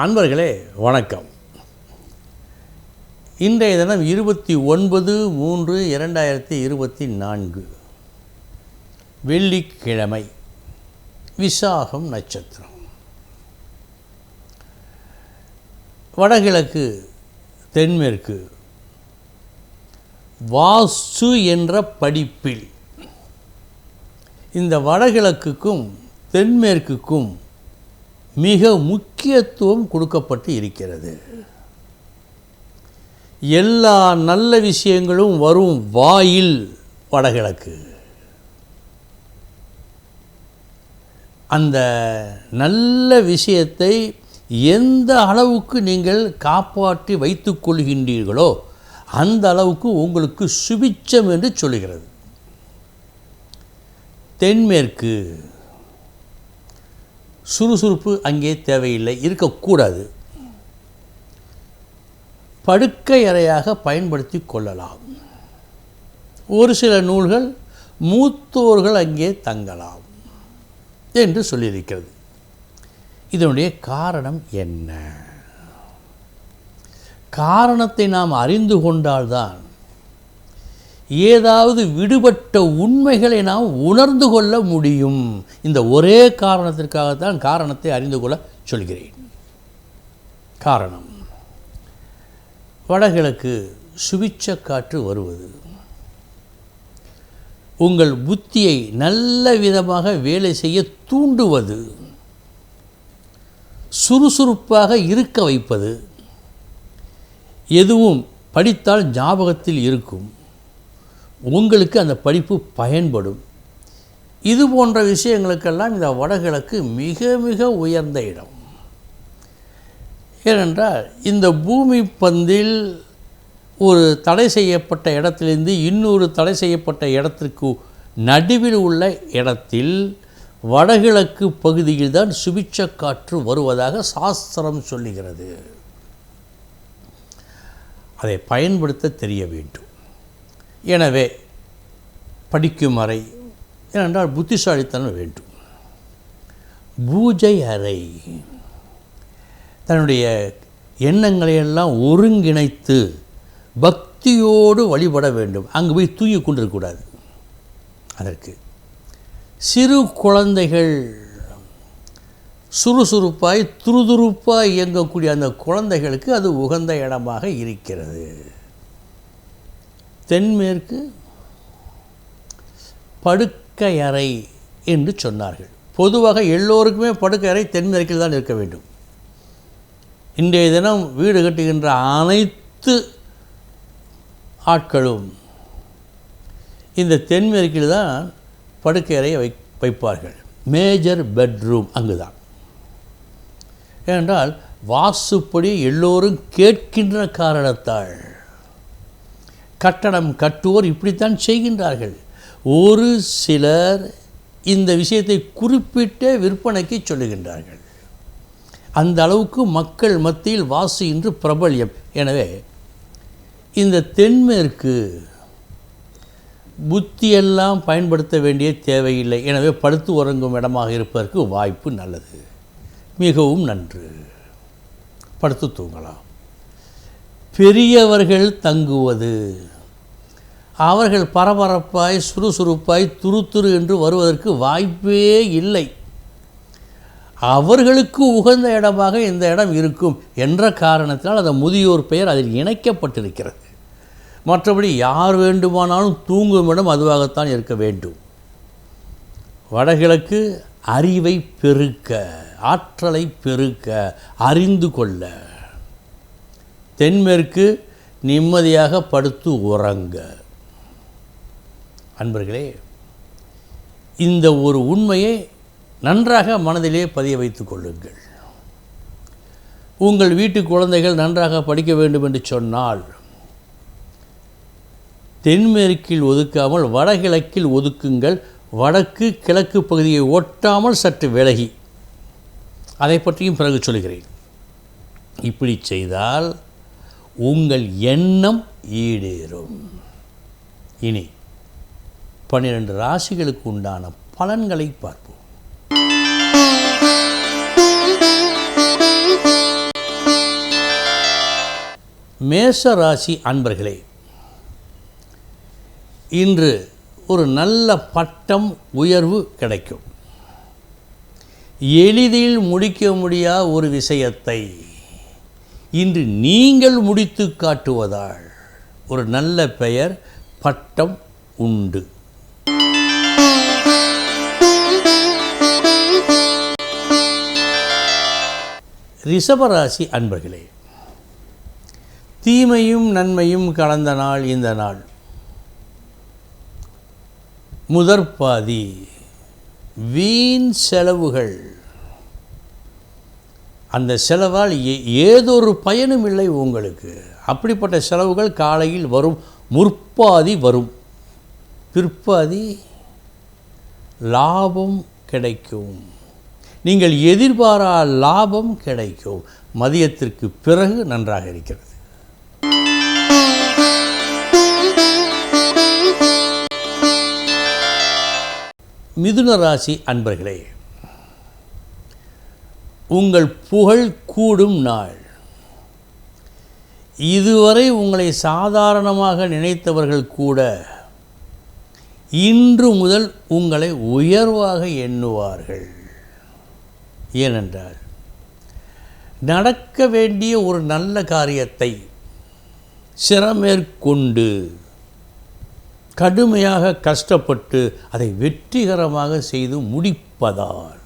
அன்பர்களே வணக்கம். இன்றைய தினம் இருபத்தி ஒன்பது மூன்று இரண்டாயிரத்தி இருபத்தி நான்கு. வெள்ளிக்கிழமை விசாகம் நட்சத்திரம். வடகிழக்கு தென்மேற்கு வாசு என்ற படிப்பில். இந்த வடகிழக்குக்கும் தென்மேற்குக்கும் மிக முக்கியத்துவம் கொடுக்கப்பட்டு இருக்கிறது. எல்லா நல்ல விஷயங்களும் வரும் வாயில் வடகிழக்கு. அந்த நல்ல விஷயத்தை எந்த அளவுக்கு நீங்கள் காப்பாற்றி வைத்து கொள்கின்றீர்களோ அந்த அளவுக்கு உங்களுக்கு சுபிச்சம் என்று சொல்லுகிறது. தென்மேற்கு சுறுசுறுப்பு அங்கே தேவையில்லை இருக்கக்கூடாது. படுக்கை அறையாக பயன்படுத்தி கொள்ளலாம். ஒரு சில நூல்கள் மூத்தோர்கள் அங்கே தங்கலாம் என்று சொல்லியிருக்கிறது. இதனுடைய காரணம் என்ன? காரணத்தை நாம் அறிந்து கொண்டால்தான் ஏதாவது விடுபட்ட உண்மைகளை நாம் உணர்ந்து கொள்ள முடியும். இந்த ஒரே காரணத்திற்காகத்தான் காரணத்தை அறிந்து கொள்ள சொல்கிறேன். காரணம். வடகிழக்கு சுபிச்ச காற்று வருவது. உங்கள் புத்தியை நல்ல விதமாக வேலை செய்ய தூண்டுவது. சுறுசுறுப்பாக இருக்க வைப்பது. எதுவும் படித்தால் ஞாபகத்தில் இருக்கும். உங்களுக்கு அந்த படிப்பு பயன்படும். இது போன்ற விஷயங்களுக்கெல்லாம் இந்த வடகிழக்கு மிக மிக உயர்ந்த இடம். ஏனென்றால் இந்த பூமி பந்தில் ஒரு தடை செய்யப்பட்ட இடத்திலிருந்து இன்னொரு தடை செய்யப்பட்ட இடத்திற்கு நடுவில் உள்ள இடத்தில் வடகிழக்கு பகுதியில் தான் சுபிச்ச காற்று வருவதாக சாஸ்திரம் சொல்லுகிறது. அதை பயன்படுத்த தெரிய வேண்டும். எனவே படிக்கும் அறை ஏனென்றால் புத்திசாலித்தனம் வேண்டும். பூஜை அறை. தன்னுடைய எண்ணங்களை எல்லாம் ஒருங்கிணைத்து பக்தியோடு வழிபட வேண்டும். அங்கு போய் தூங்கி கொண்டிருக்கக்கூடாது அதற்கு சிறு குழந்தைகள் சுறுசுறுப்பாய் துருதுருப்பாய் இயங்கக்கூடிய அந்த குழந்தைகளுக்கு அது உகந்த இடமாக இருக்கிறது. தென்மேற்கு படுக்கையறை என்று சொன்னார்கள். பொதுவாக எல்லோருக்குமே படுக்கையறை தென்மேற்கில் தான் இருக்க வேண்டும். இன்றைய தினம் வீடு கட்டுகின்ற அனைத்து ஆட்களும் இந்த தென்மேற்கில் தான் படுக்கையறை வை வைப்பார்கள். மேஜர் பெட்ரூம் அங்கு தான் ஏனென்றால் வாசுப்படி எல்லோரும் கேட்கின்ற காரணத்தால் கட்டடம் கட்டுவோர் இப்படித்தான் செய்கின்றார்கள். ஒரு சிலர் இந்த விஷயத்தை குறிப்பிட்டே விற்பனைக்கு சொல்லுகின்றார்கள். அந்த அளவுக்கு மக்கள் மத்தியில் வாசு இன்று பிரபல்யம். எனவே இந்த தென்மேற்கு புத்தியெல்லாம் பயன்படுத்த வேண்டிய தேவையில்லை. எனவே படுத்து உறங்கும் இடமாக இருப்பதற்கு வாய்ப்பு நல்லது. மிகவும் நன்று. படுத்து தூங்கலாம். பெரியவர்கள் தங்குவது அவர்கள் பரபரப்பாய் சுறுசுறுப்பாய் துரு துரு என்று வருவதற்கு வாய்ப்பே இல்லை. அவர்களுக்கு உகந்த இடமாக இந்த இடம் இருக்கும் என்ற காரணத்தினால் அந்த முதியோர் பெயர் அதில் இணைக்கப்பட்டிருக்கிறது. மற்றபடி யார் வேண்டுமானாலும் தூங்கும் இடம் அதுவாகத்தான் இருக்க வேண்டும். வடகிழக்கு அறிவை பெருக்க ஆற்றலை பெருக்க அறிந்து கொள்ள. தென்மேற்கு நிம்மதியாக படுத்து உறங்க. அன்பர்களே இந்த ஒரு உண்மையை நன்றாக மனதிலே பதிய வைத்து கொள்ளுங்கள். உங்கள் வீட்டு குழந்தைகள் நன்றாக படிக்க வேண்டும் என்று சொன்னால் தென்மேற்கில் ஒதுக்காமல் வடகிழக்கில் ஒதுக்குங்கள் வடக்கு கிழக்கு பகுதியை ஒட்டாமல் சற்று விலகி. அதை பற்றியும் பிறகு சொல்கிறேன். இப்படி செய்தால் உங்கள் எண்ணம் ஈடேறும். இனி பன்னிரண்டு ராசிகளுக்கு உண்டான பலன்களை பார்ப்போம். மேச ராசி அன்பர்களே இன்று ஒரு நல்ல பட்டம் உயர்வு கிடைக்கும். எளிதில் முடிக்க முடியாத ஒரு விஷயத்தை இன்று நீங்கள் முடித்து காட்டுவதால் ஒரு நல்ல பெயர் பட்டம் உண்டு. ரிஷபராசி அன்பர்களே தீமையும் நன்மையும் கலந்த நாள் இந்த நாள். முதற்பாதி வீண் செலவுகள். அந்த செலவால் ஏ- ஏதொரு பயனும் இல்லை உங்களுக்கு. அப்படிப்பட்ட செலவுகள் காலையில் வரும் முற்பாதி வரும். பிற்பாதி லாபம் கிடைக்கும். நீங்கள் எதிர்பாரா லாபம் கிடைக்கும். மதியத்திற்கு பிறகு நன்றாக இருக்கிறது. மிதுன ராசி அன்பர்களே உங்கள் புகழ் கூடும் நாள். இதுவரை உங்களை சாதாரணமாக நினைத்தவர்கள் கூட இன்று முதல் உங்களை உயர்வாக எண்ணுவார்கள். ஏனென்றால் நடக்க வேண்டிய ஒரு நல்ல காரியத்தை சிரமேற்கொண்டு கடுமையாக கஷ்டப்பட்டு அதை வெற்றிகரமாக செய்து முடிப்பதால்.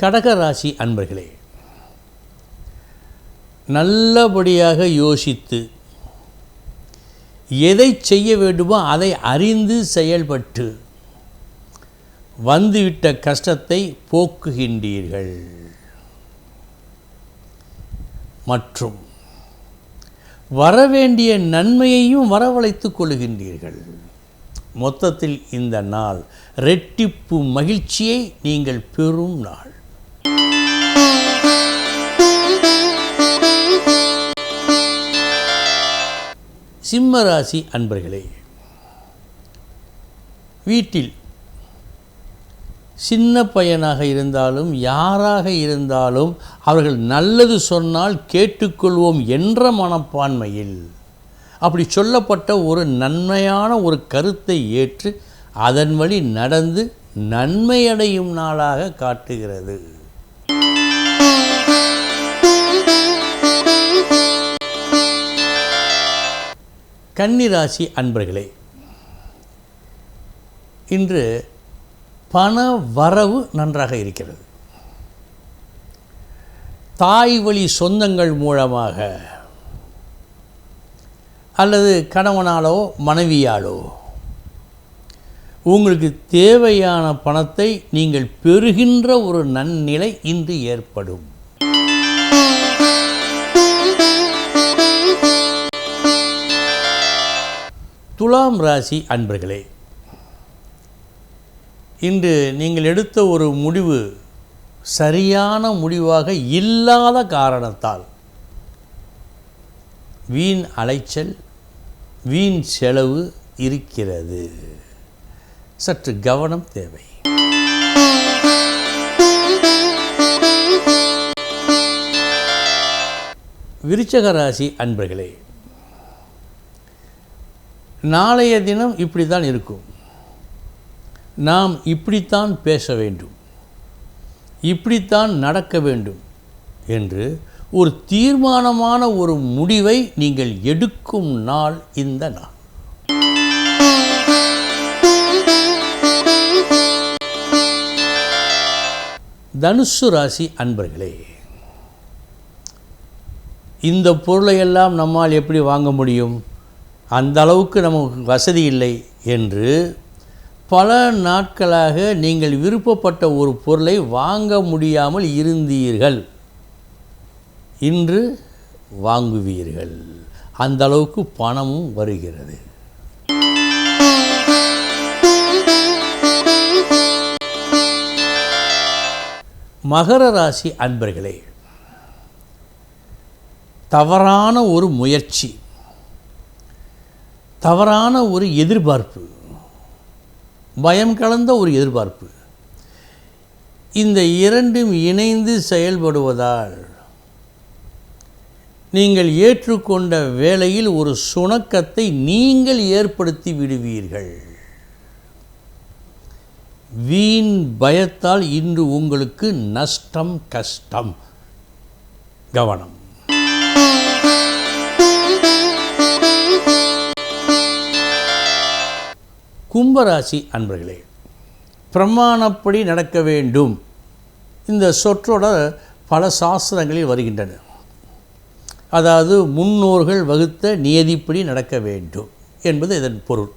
கடகராசி அன்பர்களே நல்லபடியாக யோசித்து எதை செய்ய வேண்டுமோ அதை அறிந்து செயல்பட்டு வந்துவிட்ட கஷ்டத்தை போக்குகின்றீர்கள். மற்றும் வரவேண்டிய நன்மையையும் வரவழைத்துக் கொள்கின்றீர்கள். மொத்தத்தில் இந்த நாள் ரெட்டிப்பு மகிழ்ச்சியை நீங்கள் பெறும் நாள். சிம்மராசி அன்பர்களே வீட்டில் சின்ன பையனாக இருந்தாலும் யாராக இருந்தாலும் அவர்கள் நல்லது சொன்னால் கேட்டுக்கொள்வோம் என்ற மனப்பான்மையில் அப்படி சொல்லப்பட்ட ஒரு நன்மையான ஒரு கருத்தை ஏற்று அதன் வழி நடந்து நன்மையடையும் நாளாக காட்டுகிறது. கன்னிராசி அன்பர்களே இன்று பண வரவு நன்றாக இருக்கிறது. தாய் வழி சொந்தங்கள் மூலமாக அல்லது கணவனாலோ மனைவியாலோ உங்களுக்கு தேவையான பணத்தை நீங்கள் பெறுகின்ற ஒரு நன்னிலை இன்று ஏற்படும். துலாம் ராசி அன்பர்களே இன்று நீங்கள் எடுத்த ஒரு முடிவு சரியான முடிவாக இல்லாத காரணத்தால். வீண் அலைச்சல் வீண் செலவு இருக்கிறது. சற்று கவனம் தேவை. விருச்சக ராசி அன்பர்களே நாளைய தினம் இப்படி தான் இருக்கும். நாம் இப்படித்தான் பேச வேண்டும். இப்படித்தான் நடக்க வேண்டும் என்று ஒரு தீர்மானமான ஒரு முடிவை நீங்கள் எடுக்கும் நாள் இந்த நாள். தனுசு ராசி அன்பர்களே இந்த பொருளையெல்லாம் நம்மால் எப்படி வாங்க முடியும்? அந்த அளவுக்கு நமக்கு வசதி இல்லை என்று பல நாட்களாக நீங்கள் விருப்பப்பட்ட ஒரு பொருளை வாங்க முடியாமல் இருந்தீர்கள். இன்று வாங்குவீர்கள். அந்த அளவுக்கு பணமும் வருகிறது. மகர ராசி அன்பர்களே தவறான ஒரு முயற்சி தவறான ஒரு எதிர்பார்ப்பு பயம் கலந்த ஒரு எதிர்பார்ப்பு. இந்த இரண்டும் இணைந்து செயல்படுவதால் நீங்கள் ஏற்றுக்கொண்ட வேளையில் ஒரு சுணக்கத்தை நீங்கள் ஏற்படுத்தி விடுவீர்கள். வீண் பயத்தால் இன்று உங்களுக்கு நஷ்டம் கஷ்டம் கவனம். கும்பராசி அன்பர்களே பிரமாணப்படி நடக்க வேண்டும். இந்த சொற்றோட பல சாஸ்திரங்களில் வருகின்றன. அதாவது முன்னோர்கள் வகுத்த நியதிப்படி நடக்க வேண்டும் என்பது இதன் பொருள்.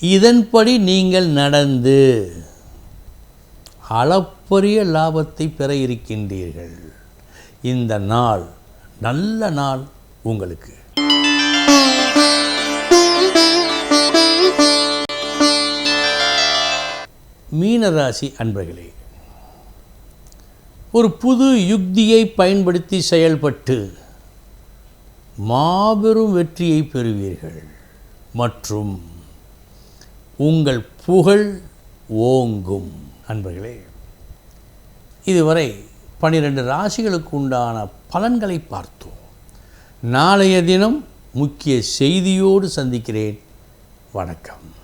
இதன்படி நீங்கள் நடந்து அளப்பரிய லாபத்தை பெற இருக்கின்றீர்கள். இந்த நாள் நல்ல நாள் உங்களுக்கு. மீனராசி அன்பர்களே ஒரு புது யுக்தியை பயன்படுத்தி செயல்பட்டு மாபெரும் வெற்றியை பெறுவீர்கள். மற்றும் உங்கள் புகழ் ஓங்கும் அன்பர்களே இதுவரை பனிரெண்டு ராசிகளுக்கு உண்டான பலன்களை பார்த்தோம். நாளைய தினம் முக்கிய செய்தியோடு சந்திக்கிறேன். வணக்கம்.